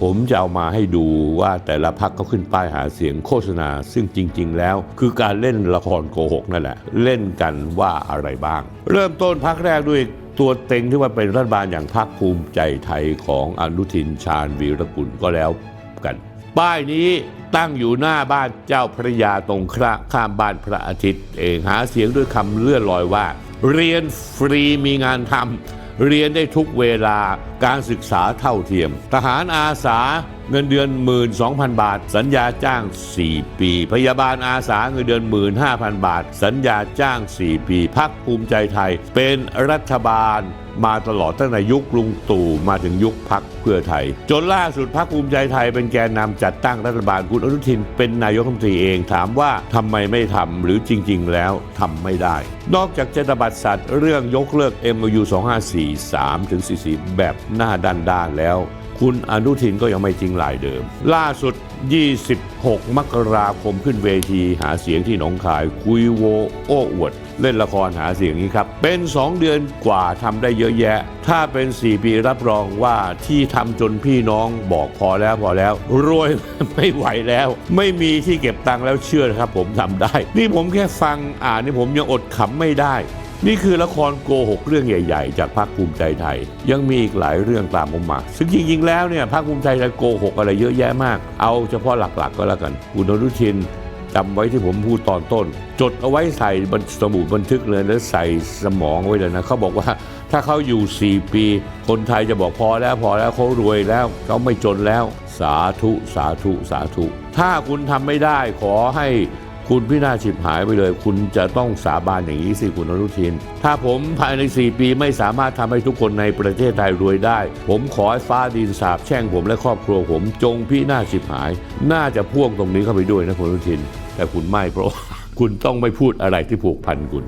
ผมจะเอามาให้ดูว่าแต่ละพักเขาขึ้นป้ายหาเสียงโฆษณา ซึ่งจริง ๆ แล้ว คือการเล่นละครโกหกนั่นแหละ เล่นกันว่าอะไรบ้าง เริ่มต้นพักแรกด้วยตัวเต็งที่ว่าเป็นรัฐบาลอย่างพรรคภูมิใจไทยของอนุทินชาญวีรกุลก็แล้วกัน ป้ายนี้ตั้งอยู่หน้าบ้านเจ้าพระยาตรงข้าข้ามบ้านพระอาทิตย์เองหาเสียงด้วยคำเลื่อนลอยว่า เรียนฟรีมีงานทำเรียนได้ทุกเวลา การศึกษาเท่าเทียม ทหารอาสาเงินเดือน 12,000 บาท สัญญาจ้าง 4 ปี พยาบาลอาสาเงินเดือน 15,000 บาท สัญญาจ้าง 4 ปีพักภูมิใจไทย เป็นรัฐบาลมาตลอดตั้งแต่ยุคลุงตู่มาถึงยุคพักเพื่อไทย จนล่าสุดพักภูมิใจไทยเป็นแกนนำจัดตั้งรัฐบาลคุณอนุทิน เป็นนายกรัฐมนตรีเองถามว่าทำไมไม่ทำหรือจริง ๆ แล้วทำไม่ได้ นอกจากจะตบัดสัตว์เรื่องยกเลิก MOU 2543ถึง44แบบหน้าด้านๆแล้ว คุณอนุทินก็ยังไม่จริงลายเดิม ล่าสุด 26 มกราคมขึ้นเวทีหาเสียงที่หนองคาย คุยโวโอ้อวด เล่นละครหาเสียงนี้ครับ เป็น 2 เดือนกว่าทำได้เยอะแยะ ถ้าเป็น 4 ปีรับรองว่าที่ทำจนพี่น้องบอกพอแล้วพอแล้ว รวยไม่ไหวแล้ว ไม่มีที่เก็บตังค์แล้วเชื่อครับ ผมทำได้ นี่ผมแค่ฟังอ่านนี่ผมยังอดขำไม่ได้ นี่คือละครโกหกเรื่องใหญ่ ๆ จากพรรคภูมิใจไทย ยังมีอีกหลายเรื่องตามผมมา ซึ่งจริงๆแล้วเนี่ยพรรคภูมิใจไทยโกหกอะไรเยอะแยะมาก เอาเฉพาะหลักๆ ก็แล้วกันคุณอนุทินจำไว้ที่ผมพูดตอนต้น จดเอาไว้ใส่บนสมุดบันทึกเลยแล้วใส่สมองไว้เลยนะเขาบอกว่าถ้าเขาอยู่ 4 ปี คนไทยจะบอกพอแล้วพอแล้วเขารวยแล้วเขาไม่จนแล้ว สาธุสาธุสาธุ ถ้าคุณทำไม่ได้ขอให้ คุณพินาศฉิบหายไปเลย คุณจะต้องสาบานอย่างนี้สิคุณอนุทิน ถ้าผมภายใน 4 ปีไม่สามารถทำให้ทุกคนในประเทศไทยรวยได้ ผมขอให้ฟ้าดินสาบแช่งผมและครอบครัวผมจงพินาศฉิบหาย น่าจะพ่วงตรงนี้เข้าไปด้วยนะคุณอนุทิน แต่คุณไม่เพราะคุณต้องไม่พูดอะไรที่ผูกพันคุณ